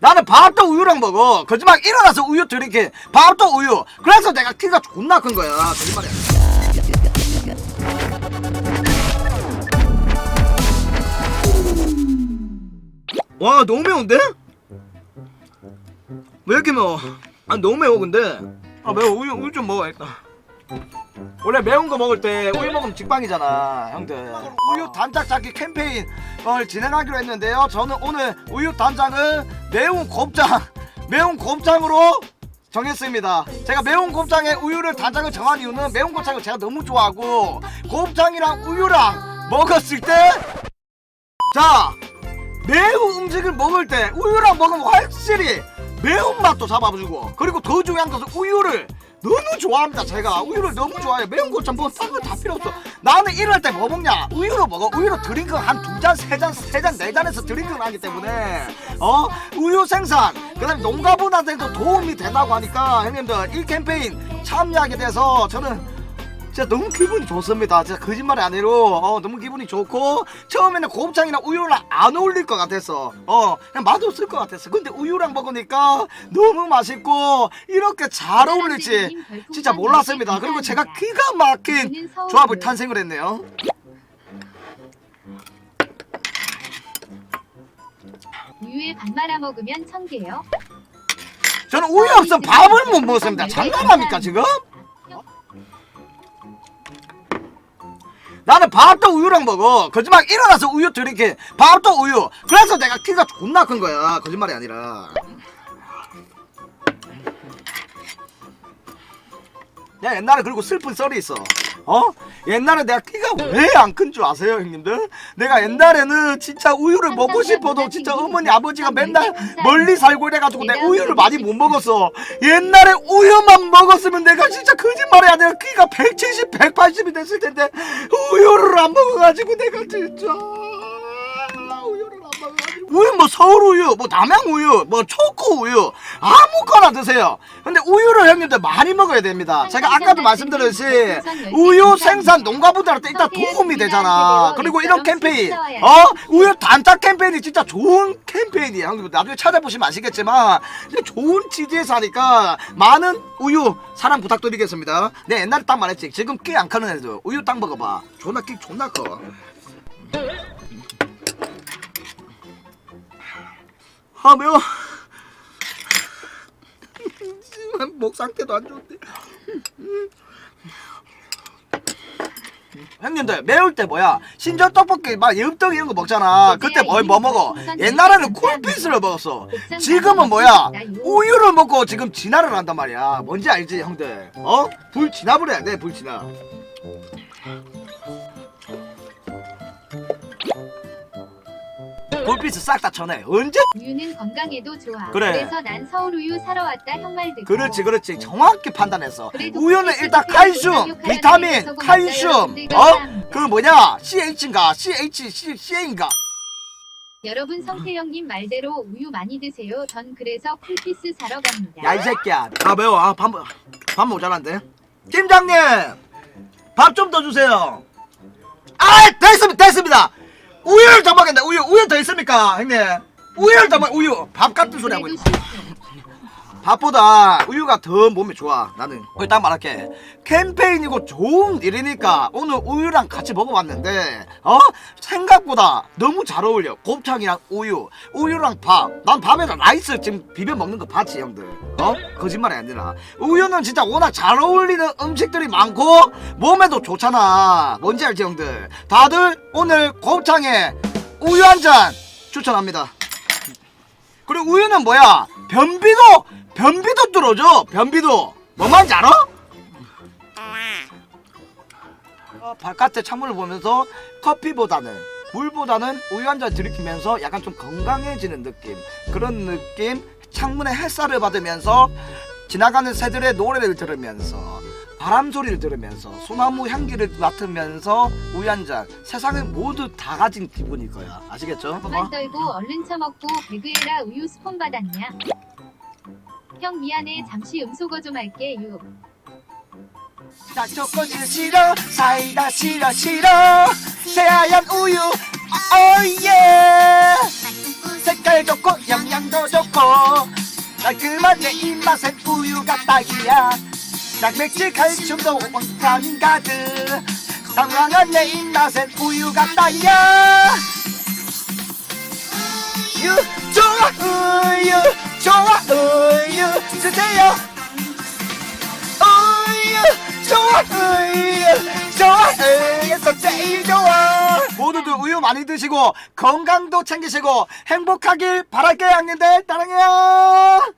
나는 밥도 우유랑 먹어. 거짓말 일어나서 우유 드링크. 밥도 우유. 그래서 내가 키가 존나 큰 거야. 거짓말이야. 와 너무 매운데? 왜 이렇게 매워? 아 너무 매워 근데. 아 매워 우유 우유 좀 먹어야겠다. 원래 매운 거 먹을 때 우유 먹으면 직방이잖아 형들. 우유 단짝 잡기 캠페인을 진행하기로 했는데요. 저는 오늘 우유 단짝을 매운 곱창 매운 곱창으로 정했습니다. 제가 매운 곱창에 우유를 단짝을 정한 이유는 매운 곱창을 제가 너무 좋아하고 곱창이랑 우유랑 먹었을 때자 매운 음식을 먹을 때 우유랑 먹으면 확실히 매운맛도 잡아주고 그리고 더 중요한 것은 우유를 너무 좋아합니다. 제가 우유를 너무 좋아해요. 매운 거 전부 딴거 다 필요 없어. 나는 이럴 때 뭐 먹냐? 우유로 먹어. 우유로 드링크 한 두 잔 세 잔 세 잔 네 잔에서 드링크를 하기 때문에. 어? 우유 생산. 그 다음에 농가분한테도 도움이 된다고 하니까 형님들 이 캠페인 참여하게 돼서 저는 진짜 너무 기분이 좋습니다. 진짜 거짓말이 아니로 어, 너무 기분이 좋고 처음에는 곱창이랑 우유랑 안 어울릴 것 같았어. 어 그냥 맛없을 것 같았어. 근데 우유랑 먹으니까 너무 맛있고 이렇게 잘 어울릴지 진짜 몰랐습니다. 그리고 제가 기가 막힌 조합을 탄생을 했네요. 우유에 밥 말아 먹으면 천개요. 저는 우유 없으면 밥을 못 먹습니다. 장난합니까 지금? 나는 밥도 우유랑 먹어. 거짓말 일어나서 우유 드링크. 밥도 우유. 그래서 내가 키가 존나 큰 거야. 거짓말이 아니라. 내가 옛날에 그리고 슬픈 썰이 있어. 어? 옛날에 내가 키가 왜 안 큰 줄 아세요, 형님들? 내가 옛날에는 진짜 우유를 먹고 싶어도 진짜 어머니 아버지가 맨날 멀리 살고 이래가지고 내 우유를 많이 못 먹었어. 옛날에 우유만 먹었으면 내가 진짜 거짓말이 아니라 키가 170, 180이 됐을 텐데 우유를 안 먹어가지고 내가 진짜 우유 뭐 서울 우유, 뭐 남양 우유, 뭐 초코 우유 아무거나 드세요. 근데 우유를 형님들 많이 먹어야 됩니다. 제가 아까도 말씀드렸듯이 우유 생산 농가분들한테 일단 도움이 되잖아. 그리고 이런 캠페인, 어? 우유 단짝 캠페인이 진짜 좋은 캠페인이에요. 형님들 나중에 찾아보시면 아시겠지만 좋은 취지에서 하니까 많은 우유 사랑 부탁드리겠습니다. 내 옛날에 딱 말했지. 지금 끼안 크는 애들 우유 딱 먹어봐. 존나 끼 존나 커. 아 매워. 목 상태도 안 좋은데. 형님들 매울 때 뭐야? 신전 떡볶이 막 엽떡 이런 거 먹잖아. 그때 뭐, 뭐 먹어? 옛날에는 쿨피스를 먹었어. 지금은 뭐야? 우유를 먹고 지금 진화를 한단 말이야. 뭔지 알지 형들? 어? 불 진압을 해야 돼불 진압 쿨피스 싹다 쳐내 언제 우유는 건강에도 좋아. 그래. 그래서 난 서울 우유 사러 왔다 형 말 듣고. 그렇지 그렇지 정확히 판단했어 그래도 우유는 일단 칼슘 비타민 칼슘 고맙다요. 어? 그 뭐냐 CH인가 CH C, CA인가 여러분 성태형님 말대로 우유 많이 드세요. 전 그래서 쿨피스 사러 갑니다. 야 이 새끼야 아 매워 아밥밥 모자란데 팀장님 밥 좀 더 주세요 아 됐습니다 됐습니다 우유를 더 먹겠다 우유 우유 더 있습니까 형님 우유를 더 먹 우유 밥 같은 소리 하고 그래도 있 실수. 밥보다. 우유가 더 몸에 좋아. 나는. 일단 말할게. 캠페인이고 좋은 일이니까 오늘 우유랑 같이 먹어봤는데 어? 생각보다 너무 잘 어울려. 곱창이랑 우유 우유랑 밥난 밥에다 라이스 지금 비벼 먹는 거 봤지 형들. 어? 거짓말이 아니라. 우유는 진짜 워낙 잘 어울리는 음식들이 많고 몸에도 좋잖아. 뭔지 알지 형들? 다들 오늘 곱창에 우유 한 잔 추천합니다 그리고 우유는 뭐야? 변비도 변비도 뚫어줘. 변비도. 뭐만지 알아? 어, 바깥의 창문을 보면서 커피보다는 물보다는 우유 한 잔 들이키면서 약간 좀 건강해지는 느낌. 그런 느낌. 창문에 햇살을 받으면서 지나가는 새들의 노래를 들으면서 바람 소리를 들으면서 소나무 향기를 맡으면서 우유 한 잔. 세상을 모두 다 가진 기분일 거야. 아시겠죠? 그만 떨고 얼른 처먹고 배그해라 우유 스폰 받았냐? 형 미안해. 잠시 음소거 좀 할게 유. 나 초코질 싫어. 사이다 싫어 싫어. 새하얀 우유. 오예 색깔 좋고 영양도 좋고. 달콤한 내 입맛엔 우유가 딱이야 단백질 칼슘도 원타민 가득. 당황한 내 입맛엔 우유가 딱이야. 우유 좋아 우유 좋아 우유. 주세요. 우유 좋아 우유 좋아 우유에서 제일 좋아. 모두들 우유 많이 드시고 건강도 챙기시고 행복하길 바랄게요 형님들 따랑해요